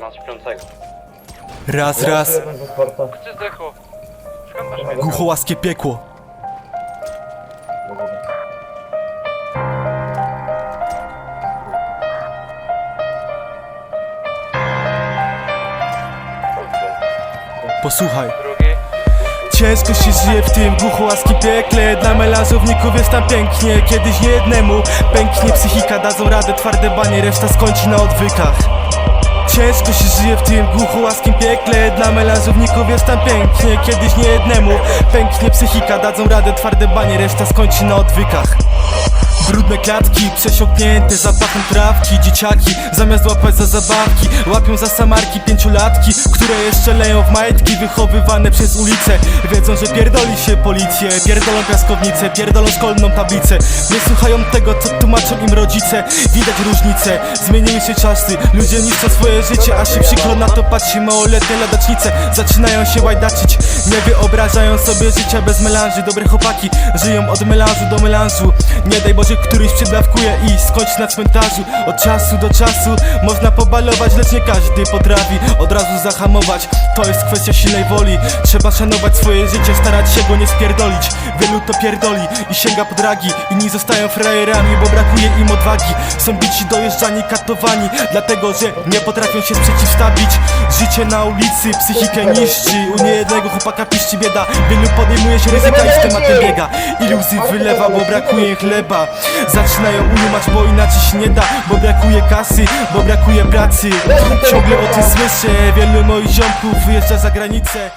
ma śpiącego. Raz, raz. Gdzie zdechło? Skąd masz mnie? głuchołaskie piekło. Posłuchaj. Drugi. Ciężko się żyje w tym głuchołaskim piekle Dla melanżowników jest tam pięknie Kiedyś niejednemu pęknie psychika Dadzą radę twarde banie, reszta skończy na odwykach Ciężko się żyje w tym głuchołaskim piekle. Dla melanżowników jest tam pięknie. Kiedyś niejednemu pęknie psychika. Dadzą radę twarde banie, reszta skończy na odwykach Brudne klatki, przesiąknięte zapachem trawki Dzieciaki zamiast łapać za zabawki Łapią za samarki pięciolatki Które jeszcze leją w majtki Wychowywane przez ulicę Wiedzą, że pierdoli się policję Pierdolą piaskownicę, pierdolą szkolną tablicę. Nie słuchają tego, co tłumaczą im rodzice. Widać różnice, zmieniły się czasy Ludzie niszczą swoje życie, a się przykro na to patrzy Małoletnie ladacznice zaczynają się łajdaczyć. Nie wyobrażają sobie życia bez melanży. Dobre chłopaki żyją od melanżu do melanżu. Nie daj Boże któryś przedawkuje i skończy na cmentarzu. Od czasu do czasu można pobalować, lecz nie każdy potrafi od razu zahamować. To jest kwestia silnej woli. Trzeba szanować swoje życie, starać się go nie spierdolić. Wielu to pierdoli i sięga po dragi. Inni zostają frajerami, bo brakuje im odwagi. Są bici, dojeżdżani, katowani Dlatego, że nie potrafią się przeciwstawić. Życie na ulicy psychikę niszczy. U niejednego chłopaka piszczy bieda. Wielu podejmuje się ryzyka i z tematem biega. Iluzji wylewa, bo brakuje chleba Zaczynają ujumać, bo inaczej się nie da Bo brakuje kasy, bo brakuje pracy. Ciągle o tym słyszę Wielu moich ziomków wyjeżdża za granicę